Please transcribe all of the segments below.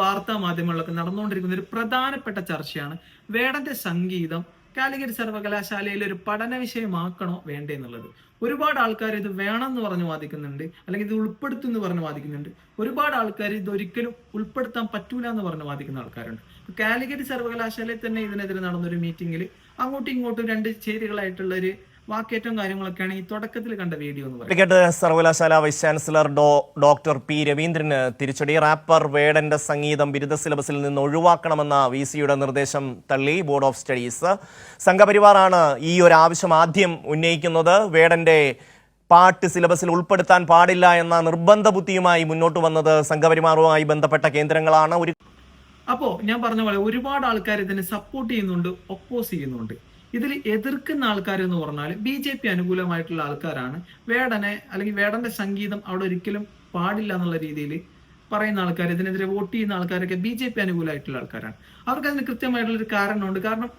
വാർത്താ മാധ്യമങ്ങളിലൊക്കെ നടന്നുകൊണ്ടിരിക്കുന്ന ഒരു പ്രധാനപ്പെട്ട ചർച്ചയാണ് വേടന്റെ സംഗീതം കാലിക്കറ്റ് സർവകലാശാലയിൽ ഒരു പഠന വിഷയമാക്കണോ വേണ്ടേ എന്നുള്ളത്. ഒരുപാട് ആൾക്കാർ ഇത് വേണമെന്ന് പറഞ്ഞ് വാദിക്കുന്നുണ്ട് അല്ലെങ്കിൽ ഇത് ഉൾപ്പെടുത്തും എന്ന് പറഞ്ഞ് വാദിക്കുന്നുണ്ട്. ഒരുപാട് ആൾക്കാർ ഇത് ഒരിക്കലും ഉൾപ്പെടുത്താൻ പറ്റൂല എന്ന് പറഞ്ഞ് വാദിക്കുന്ന ആൾക്കാരുണ്ട്. കാലിക്കറ്റ് സർവകലാശാലയിൽ തന്നെ ഇതിനെതിരെ നടന്നൊരു മീറ്റിംഗിൽ അങ്ങോട്ടും ഇങ്ങോട്ടും രണ്ട് ചേരികളായിട്ടുള്ള ഒരു വാക്കേറ്റവും കാര്യങ്ങളൊക്കെയാണ് ഈ തുടക്കത്തിൽ കണ്ട വീഡിയോ എന്ന് പറയുന്നത്. സർവകലാശാല vice chancellor Dr doctor P രവീന്ദ്രന് തിരിച്ചടി. റാപ്പർ വേടന്റെ സംഗീതം ബിരുദ സിലബസിൽ നിന്ന് ഒഴിവാക്കണമെന്ന വി സിയുടെ നിർദ്ദേശം തള്ളി ബോർഡ് ഓഫ് സ്റ്റഡീസ്. സംഘപരിവാറാണ് ഈ ഒരു ആവശ്യം ആദ്യം ഉന്നയിക്കുന്നത്. വേടന്റെ പാട്ട് സിലബസിൽ ഉൾപ്പെടുത്താൻ പാടില്ല എന്ന നിർബന്ധ ബുദ്ധിയുമായി മുന്നോട്ട് വന്നത് സംഘപരിമാറുമായി ബന്ധപ്പെട്ട കേന്ദ്രങ്ങളാണ്. ഒരു അപ്പോ ഞാൻ പറഞ്ഞ പോലെ ഒരുപാട് ആൾക്കാർ ഇതിനെ സപ്പോർട്ട് ചെയ്യുന്നുണ്ട് ഒപ്പോസ് ചെയ്യുന്നുണ്ട്. ഇതിൽ എതിർക്കുന്ന ആൾക്കാർ എന്ന് പറഞ്ഞാൽ ബി ജെ പി അനുകൂലമായിട്ടുള്ള ആൾക്കാരാണ്. വേടനെ അല്ലെങ്കിൽ വേടന്റെ സംഗീതം അവിടെ ഒരിക്കലും പാടില്ല എന്നുള്ള രീതിയിൽ പറയുന്ന ആൾക്കാർ ഇതിനെതിരെ വോട്ട് ചെയ്യുന്ന ആൾക്കാരൊക്കെ ബി ജെ പി അനുകൂലമായിട്ടുള്ള ആൾക്കാരാണ്. അവർക്ക് അതിന് കൃത്യമായിട്ടുള്ള ഒരു കാരണമുണ്ട്. കാരണം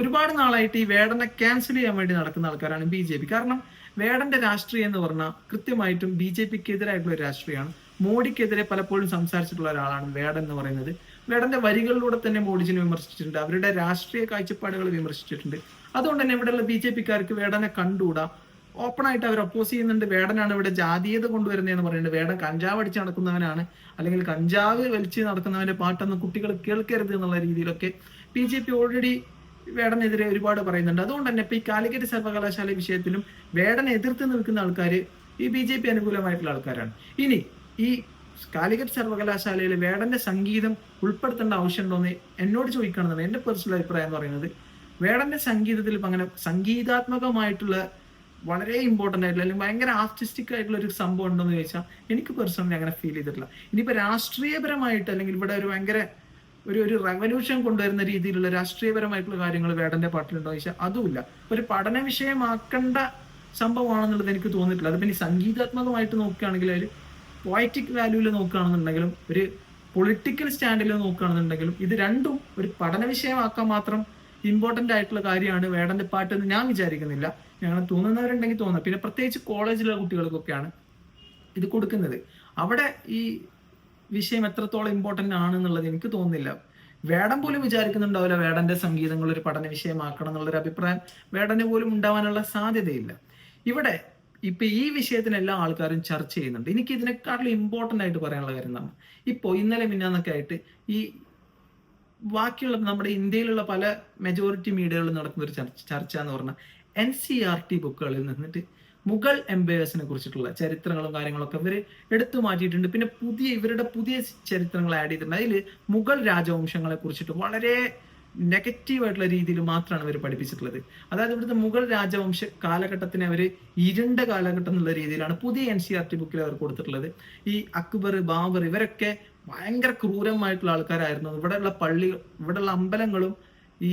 ഒരുപാട് നാളായിട്ട് ഈ വേടനെ ക്യാൻസൽ ചെയ്യാൻ വേണ്ടി നടക്കുന്ന ആൾക്കാരാണ് ബി ജെ പി കാരണം വേടന്റെ രാഷ്ട്രീയം എന്ന് പറഞ്ഞാൽ കൃത്യമായിട്ടും ബി ജെ പിക്ക് എതിരായിട്ടുള്ള ഒരു രാഷ്ട്രീയമാണ്. മോഡിക്കെതിരെ പലപ്പോഴും സംസാരിച്ചിട്ടുള്ള ഒരാളാണ് വേടൻ എന്ന് പറയുന്നത്. വേടന്റെ വരികളിലൂടെ തന്നെ മോഡിജിനെ വിമർശിച്ചിട്ടുണ്ട്. അവരുടെ രാഷ്ട്രീയ കാഴ്ചപ്പാടുകൾ വിമർശിച്ചിട്ടുണ്ട്. അതുകൊണ്ട് തന്നെ ഇവിടെയുള്ള ബി ജെ പിക്കാർക്ക് വേടനെ കണ്ടുകൂടാ? ഓപ്പൺ ആയിട്ട് അവർ അപ്പോസ് ചെയ്യുന്നുണ്ട്. വേടനാണ് ഇവിടെ ജാതീയത കൊണ്ടുവരുന്നതെന്ന് പറയുന്നുണ്ട് വേടൻ കഞ്ചാവ് അടിച്ച് നടക്കുന്നവനാണ്. അല്ലെങ്കിൽ കഞ്ചാവ് വലിച്ച് നടക്കുന്നവന്റെ പാട്ടൊന്നും കുട്ടികൾ കേൾക്കരുത് എന്നുള്ള രീതിയിലൊക്കെ ബി ജെ പി ഓൾറെഡി വേടനെതിരെ ഒരുപാട് പറയുന്നുണ്ട്. അതുകൊണ്ട് തന്നെ ഇപ്പൊ ഈ കാലിക്കറ്റ് സർവകലാശാല വിഷയത്തിലും വേടനെ എതിർത്ത് നിൽക്കുന്ന ആൾക്കാർ ഈ ബി ജെ പി അനുകൂലമായിട്ടുള്ള ആൾക്കാരാണ്. ഇനി ഈ കാലിക്കറ്റ് സർവകലാശാലയിൽ വേടന്റെ സംഗീതം ഉൾപ്പെടുത്തേണ്ട ആവശ്യമുണ്ടോന്ന് എന്നോട് ചോദിക്കണമെന്നാണ് എന്റെ പേഴ്സണൽ അഭിപ്രായം എന്ന് പറയുന്നത്. വേടന്റെ സംഗീതത്തിൽ അങ്ങനെ സംഗീതാത്മകമായിട്ടുള്ള വളരെ ഇമ്പോർട്ടന്റ് ആയിട്ടുള്ള അല്ലെങ്കിൽ ഭയങ്കര ആർട്ടിസ്റ്റിക് ആയിട്ടുള്ള ഒരു സംഭവം ഉണ്ടോ എന്ന് ചോദിച്ചാൽ എനിക്ക് പേഴ്സണലി അങ്ങനെ ഫീൽ ചെയ്തിട്ടില്ല. ഇനിയിപ്പോ രാഷ്ട്രീയപരമായിട്ട് അല്ലെങ്കിൽ ഇവിടെ ഒരു ഭയങ്കര ഒരു ഒരു റെവല്യൂഷൻ കൊണ്ടുവരുന്ന രീതിയിലുള്ള രാഷ്ട്രീയപരമായിട്ടുള്ള കാര്യങ്ങൾ വേടന്റെ പാട്ടിലുണ്ടോ എന്ന് ചോദിച്ചാൽ അതുമില്ല. ഒരു പഠന വിഷയമാക്കേണ്ട സംഭവമാണെന്നുള്ളത് എനിക്ക് തോന്നിയിട്ടില്ല. അത് പിന്നെ സംഗീതാത്മകമായിട്ട് നോക്കുകയാണെങ്കിൽ അതിൽ പോയറ്റിക് വാല്യൂവിൽ നോക്കുകയാണെന്നുണ്ടെങ്കിലും ഒരു പൊളിറ്റിക്കൽ സ്റ്റാൻഡിൽ നോക്കുകയാണെന്നുണ്ടെങ്കിലും ഇത് രണ്ടും ഒരു പഠന വിഷയമാക്കാൻ മാത്രം ഇമ്പോർട്ടന്റ് ആയിട്ടുള്ള കാര്യമാണ് വേടന്റെ പാട്ട് എന്ന് ഞാൻ വിചാരിക്കുന്നില്ല. ഞങ്ങൾ തോന്നുന്നവരുണ്ടെങ്കിൽ തോന്നുന്നു പിന്നെ പ്രത്യേകിച്ച് കോളേജിലെ കുട്ടികൾക്കൊക്കെയാണ് ഇത് കൊടുക്കുന്നത്. അവിടെ ഈ വിഷയം എത്രത്തോളം ഇമ്പോർട്ടന്റ് ആണെന്നുള്ളത് എനിക്ക് തോന്നുന്നില്ല. വേടൻ പോലും വിചാരിക്കുന്നുണ്ടാവില്ല വേടന്റെ സംഗീതങ്ങൾ ഒരു പഠന വിഷയമാക്കണം എന്നുള്ളൊരു അഭിപ്രായം വേടന് പോലും ഉണ്ടാവാനുള്ള സാധ്യതയില്ല. ഇവിടെ ഇപ്പൊ ഈ വിഷയത്തിന് എല്ലാ ആൾക്കാരും ചർച്ച ചെയ്യുന്നുണ്ട്. എനിക്ക് ഇതിനെക്കാട്ടിലും ഇമ്പോർട്ടന്റ് ആയിട്ട് പറയാനുള്ള കാര്യം എന്താണ്? ഇപ്പോ ഇന്നലെ മിന്നാന്നൊക്കെ ആയിട്ട് ഈ ബാക്കിയുള്ള നമ്മുടെ ഇന്ത്യയിലുള്ള പല മെജോറിറ്റി മീഡിയകളിൽ നടക്കുന്ന ഒരു ചർച്ച ചർച്ച എന്ന് പറഞ്ഞാൽ എൻ സി ആർ ടി ബുക്കുകളിൽ നിന്നിട്ട് മുഗൾ എംപയേഴ്സിനെ കുറിച്ചിട്ടുള്ള ചരിത്രങ്ങളും കാര്യങ്ങളൊക്കെ ഇവർ എടുത്തു മാറ്റിയിട്ടുണ്ട്. പിന്നെ പുതിയ ഇവരുടെ പുതിയ ചരിത്രങ്ങൾ ആഡ് ചെയ്തിട്ടുണ്ട്. അതിൽ മുഗൾ രാജവംശങ്ങളെ കുറിച്ചിട്ട് വളരെ നെഗറ്റീവ് ആയിട്ടുള്ള രീതിയിൽ മാത്രമാണ് അവർ പഠിപ്പിച്ചിട്ടുള്ളത്. അതായത് ഇവിടുത്തെ മുഗൾ രാജവംശ കാലഘട്ടത്തിന് അവർ ഇരുണ്ട കാലഘട്ടം എന്നുള്ള രീതിയിലാണ് പുതിയ എൻ സി ആർ ടി ബുക്കിൽ അവർ കൊടുത്തിട്ടുള്ളത്. ഈ അക്ബർ ബാബർ ഇവരൊക്കെ ഭയങ്കര ക്രൂരമായിട്ടുള്ള ആൾക്കാരായിരുന്നു. ഇവിടെയുള്ള പള്ളി ഇവിടെയുള്ള അമ്പലങ്ങളും ഈ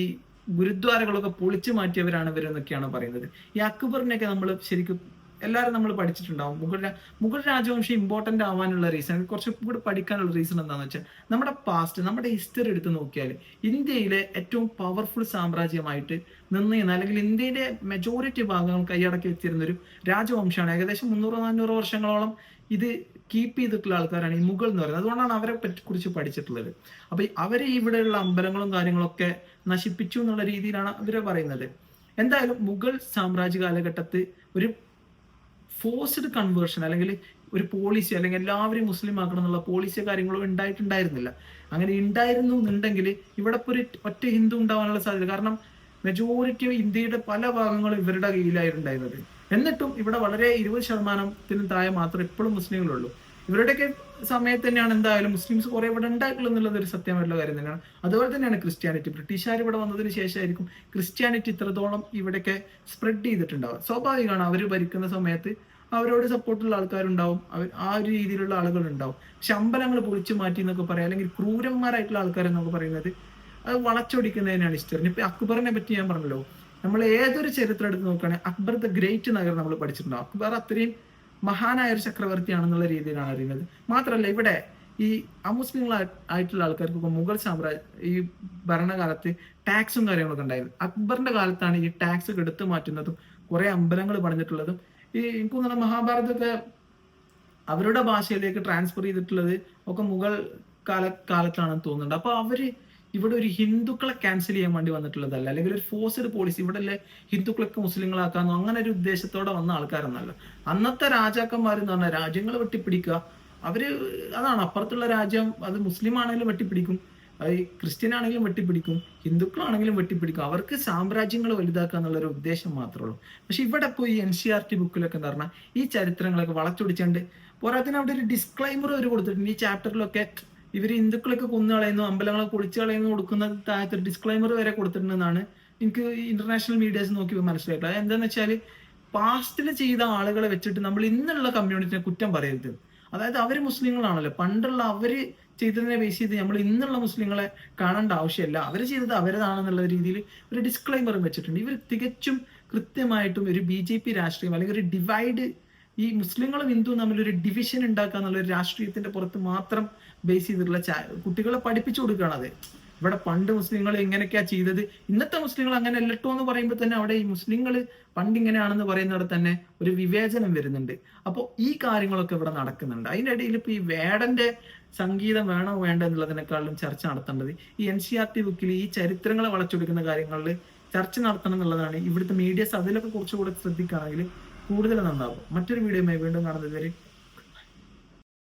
ഗുരുദ്വാരകളൊക്കെ പൊളിച്ചു മാറ്റിയവരാണ് ഇവരെന്നൊക്കെയാണ് പറയുന്നത്. ഈ അക്ബറിനെയൊക്കെ നമ്മൾ ശരിക്കും എല്ലാവരും നമ്മൾ പഠിച്ചിട്ടുണ്ടാവും. മുഗൾ മുഗൾ രാജവംശം ഇമ്പോർട്ടന്റ് ആവാനുള്ള റീസൺ കുറച്ച് കൂടി പഠിക്കാനുള്ള റീസൺ എന്താണെന്ന് വെച്ചാൽ നമ്മുടെ പാസ്റ്റ് നമ്മുടെ ഹിസ്റ്ററി എടുത്ത് നോക്കിയാൽ ഇന്ത്യയിലെ ഏറ്റവും പവർഫുൾ സാമ്രാജ്യമായിട്ട് നിന്നിരുന്ന അല്ലെങ്കിൽ ഇന്ത്യയിലെ മെജോറിറ്റി ഭാഗങ്ങൾ കൈയടക്കി വെച്ചിരുന്ന ഒരു രാജവംശമാണ് ഏകദേശം മുന്നൂറ് നാനൂറ് വർഷങ്ങളോളം ഇത് കീപ്പ് ചെയ്തിട്ടുള്ള ആൾക്കാരാണ് ഈ മുഗൾ എന്ന് പറയുന്നത്. അതുകൊണ്ടാണ് അവരെ പറ്റി കുറിച്ച് പഠിച്ചിട്ടുള്ളത്. അപ്പൊ ഈ അവർ ഇവിടെയുള്ള അമ്പലങ്ങളും കാര്യങ്ങളൊക്കെ നശിപ്പിച്ചു എന്നുള്ള രീതിയിലാണ് അവരെ പറയുന്നത്. എന്തായാലും മുഗൾ സാമ്രാജ്യ കാലഘട്ടത്തിൽ ഒരു ഫോഴ്സ്ഡ് കൺവേർഷൻ അല്ലെങ്കിൽ ഒരു പോളിസി അല്ലെങ്കിൽ എല്ലാവരെയും മുസ്ലിം ആക്കണം എന്നുള്ള പോളിസിയോ കാര്യങ്ങളോ ഉണ്ടായിട്ടുണ്ടായിരുന്നില്ല. അങ്ങനെ ഉണ്ടായിരുന്നു എന്നുണ്ടെങ്കിൽ ഇവിടെ ഇപ്പോൾ ഒരു ഒറ്റ ഹിന്ദു ഉണ്ടാവാനുള്ള സാധ്യത കാരണം മെജോറിറ്റി ഇന്ത്യയുടെ പല ഭാഗങ്ങളും ഇവരുടെ കീഴിലായിട്ടുണ്ടായിരുന്നത്. എന്നിട്ടും ഇവിടെ വളരെ ഇരുപത് ശതമാനത്തിന് താഴെ മാത്രമേ ഇപ്പോഴും മുസ്ലിങ്ങളുള്ളൂ. ഇവരുടെയൊക്കെ സമയത്ത് തന്നെയാണ് എന്തായാലും മുസ്ലിംസ് കുറെ ഇവിടെ ഉണ്ടായിട്ടുള്ളൂ എന്നുള്ളത് ഒരു സത്യമായിട്ടുള്ള കാര്യം തന്നെയാണ്. അതുപോലെ തന്നെയാണ് ക്രിസ്ത്യാനിറ്റി. ബ്രിട്ടീഷുകാർ ഇവിടെ വന്നതിന് ശേഷമായിരിക്കും ക്രിസ്ത്യാനിറ്റി ഇത്രത്തോളം ഇവിടെയൊക്കെ സ്പ്രെഡ് ചെയ്തിട്ടുണ്ടാവുക. സ്വാഭാവികമാണ് അവർ ഭരിക്കുന്ന സമയത്ത് അവരോട് സപ്പോർട്ടുള്ള ആൾക്കാരുണ്ടാവും. അവർ ആ ഒരു രീതിയിലുള്ള ആളുകൾ ഉണ്ടാവും പക്ഷെ അമ്പലങ്ങൾ പൊളിച്ചു മാറ്റി എന്നൊക്കെ പറയാം. അല്ലെങ്കിൽ ക്രൂരന്മാരായിട്ടുള്ള ആൾക്കാരെന്നൊക്കെ പറയുന്നത് അത് വളച്ചൊടിക്കുന്നതിനാണ് ഇഷ്ടം ഇപ്പൊ അക്ബറിനെ പറ്റി ഞാൻ പറഞ്ഞല്ലോ. നമ്മൾ ഏതൊരു ചരിത്രം എടുത്ത് നോക്കുകയാണെങ്കിൽ അക്ബർ ദ ഗ്രേറ്റ് നഗർ നമ്മൾ പഠിച്ചിട്ടുണ്ടാവും. അക്ബർ അത്രയും മഹാനായ ഒരു ചക്രവർത്തിയാണെന്നുള്ള രീതിയിലാണ് അറിയുന്നത്. മാത്രമല്ല ഇവിടെ ഈ അമുസ്ലിങ്ങൾ ആയിട്ടുള്ള ആൾക്കാർക്ക് മുഗൾ സാമ്രാജ്യ ഈ ഭരണകാലത്ത് ടാക്സും കാര്യങ്ങളൊക്കെ ഉണ്ടായിരുന്നു. അക്ബറിന്റെ കാലത്താണ് ഈ ടാക്സ് എടുത്തു മാറ്റുന്നതും കുറെ അമ്പലങ്ങൾ പറഞ്ഞിട്ടുള്ളതും ഈ എനിക്ക് തോന്നുന്നു മഹാഭാരതത്തെ അവരുടെ ഭാഷയിലേക്ക് ട്രാൻസ്ഫർ ചെയ്തിട്ടുള്ളത് ഒക്കെ മുഗൾ കാല കാലത്താണെന്ന് തോന്നുന്നുണ്ട്. അപ്പൊ അവർ ഇവിടെ ഒരു ഹിന്ദുക്കളെ ക്യാൻസൽ ചെയ്യാൻ വേണ്ടി വന്നിട്ടുള്ളതല്ല. അല്ലെങ്കിൽ ഒരു ഫോഴ്സ്ഡ് പോളിസി ഇവിടെ അല്ലേ ഹിന്ദുക്കളൊക്കെ മുസ്ലിങ്ങളാക്കാന്നോ അങ്ങനെ ഒരു ഉദ്ദേശത്തോടെ വന്ന ആൾക്കാരൊന്നല്ല. അന്നത്തെ രാജാക്കന്മാർ എന്ന് പറഞ്ഞാൽ രാജ്യങ്ങൾ വെട്ടിപ്പിടിക്കുക. അവർ അതാണ് അപ്പുറത്തുള്ള രാജ്യം അത് മുസ്ലിം ആണെങ്കിലും വെട്ടിപ്പിടിക്കും. ക്രിസ്ത്യൻ ആണെങ്കിലും വെട്ടിപ്പിടിക്കും. ഹിന്ദുക്കളാണെങ്കിലും വെട്ടിപ്പിടിക്കും. അവർക്ക് സാമ്രാജ്യങ്ങൾ വലുതാക്കുക എന്നുള്ള ഒരു ഉദ്ദേശം മാത്രമേ ഉള്ളൂ. പക്ഷെ ഇവിടെ പോയി എൻ സി ആർ ടി ബുക്കിലൊക്കെ എന്ന് പറഞ്ഞാൽ ഈ ചരിത്രങ്ങളൊക്കെ വളച്ചൊടിച്ചുകൊണ്ട് പോരാത്തിന് അവിടെ ഒരു ഡിസ്ക്ലൈമർ അവർ കൊടുത്തിട്ടുണ്ട്. ഈ ചാപ്റ്ററിലൊക്കെ ഇവർ ഹിന്ദുക്കളൊക്കെ കൊന്നു കളയുന്നു അമ്പലങ്ങളെ പൊളിച്ചു കളയുന്നു കൊടുക്കുന്ന താഴത്തെ ഡിസ്ക്ലൈമർ വരെ കൊടുത്തിട്ടുണ്ടെന്നാണ് എനിക്ക് ഇന്റർനാഷണൽ മീഡിയാസ് നോക്കി മനസ്സിലായിട്ടുള്ളത്. അത് എന്താന്ന് വെച്ചാൽ പാസ്റ്റിൽ ചെയ്ത ആളുകളെ വെച്ചിട്ട് നമ്മൾ ഇന്നുള്ള കമ്മ്യൂണിറ്റിനെ കുറ്റം പറയരുത്. അതായത് അവർ മുസ്ലിങ്ങളാണല്ലോ. പണ്ടുള്ള അവർ ചെയ്തതിനെ ബേസ് ചെയ്ത് നമ്മൾ ഇന്നുള്ള മുസ്ലിങ്ങളെ കാണേണ്ട ആവശ്യമില്ല. അവർ ചെയ്തത് അവരതാണെന്നുള്ള രീതിയിൽ ഒരു ഡിസ്ക്ലൈമറും വെച്ചിട്ടുണ്ട്. ഇവർ തികച്ചും കൃത്യമായിട്ടും ഒരു ബി രാഷ്ട്രീയം അല്ലെങ്കിൽ ഒരു ഡിവൈഡ് ഈ മുസ്ലിങ്ങളും ഹിന്ദുവും തമ്മിലൊരു ഡിവിഷൻ ഉണ്ടാക്കുക എന്നുള്ള ഒരു രാഷ്ട്രീയത്തിന്റെ പുറത്ത് മാത്രം ബേസ് ചെയ്തിട്ടുള്ള കുട്ടികളെ പഠിപ്പിച്ചു കൊടുക്കുകയാണ് അത്. ഇവിടെ പണ്ട് മുസ്ലിങ്ങൾ ഇങ്ങനെയൊക്കെയാ ചെയ്തത്. ഇന്നത്തെ മുസ്ലിങ്ങൾ അങ്ങനെ അല്ലട്ടോ എന്ന് പറയുമ്പോൾ തന്നെ അവിടെ ഈ മുസ്ലിങ്ങൾ പണ്ട് ഇങ്ങനെയാണെന്ന് പറയുന്നിടത്ത് തന്നെ ഒരു വിവേചനം വരുന്നുണ്ട്. അപ്പോൾ ഈ കാര്യങ്ങളൊക്കെ ഇവിടെ നടക്കുന്നുണ്ട്. അതിന്റെ ഇടയിൽ ഈ വേടന്റെ സംഗീതം വേണോ വേണ്ട എന്നുള്ളതിനേക്കാളും ചർച്ച നടത്തേണ്ടത് ഈ എൻ സി ആർ ടി ബുക്കിൽ ഈ ചരിത്രങ്ങളെ വളച്ചൊടുക്കുന്ന കാര്യങ്ങളിൽ ചർച്ച നടത്തണം എന്നുള്ളതാണ് ഇവിടുത്തെ മീഡിയസ് അതിലൊക്കെ കുറച്ചുകൂടെ ശ്രദ്ധിക്കുകയാണെങ്കിൽ കൂടുതൽ നന്നാകും മറ്റൊരു വീഡിയോയുമായി വീണ്ടും കാണുന്നത് വരെ